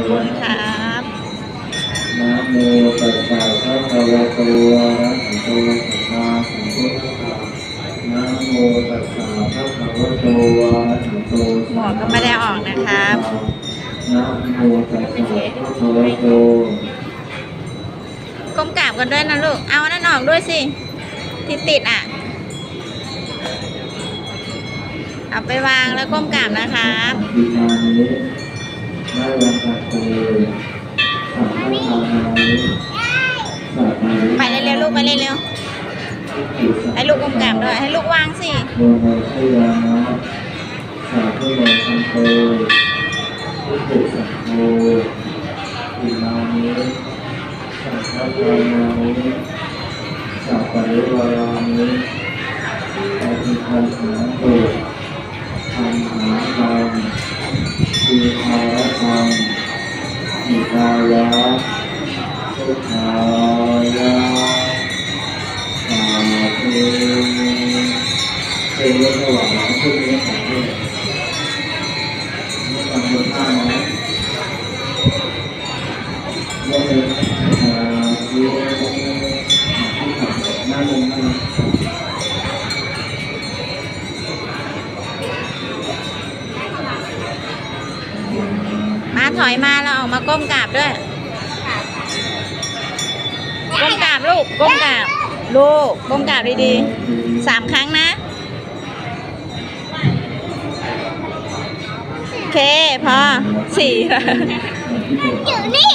ำบุญครับนะโมตัสสะภะคะวะโตอะระหะโตสัมมาสัมพุทธัสสะนะโมตัสสะภะคะวะโตอะระหะโตหมวกก็ไม่ได้ออกนะครับนะโมตัสสะภะคะวะโตก้มกราบกันด้วยนะลูก เอาอันนั่นออกด้วยสิ ที่ติดอะ เอาไปวางแล้วก้มกราบนะครับอิ มานินายังกัตเตสัพพะทานานิสัพพะไปเร็วๆลูกไปเร็วๆให้ลูกก้มกราบด้วย ให้ลูกวางสิโมโหชยานะสัพพะโมคันโตพุทธิสัพโมอิมานิสัพพะทานานิสัพพะริวารานิปฏิคันหา อิทายะสุขายะสาธุเป็นรถระหว่างเราพูดเนื้อของเรื่องนี่ฟังบนห้านะเรื่องเป็นอ่าวิ ถอยมาแล้วออกมาก้มกราบด้วย ก้มกราบลูก ก้มกราบ ลูก ก้มกราบดีๆสามครั้งนะ โอเค พอสี่อยู่นี่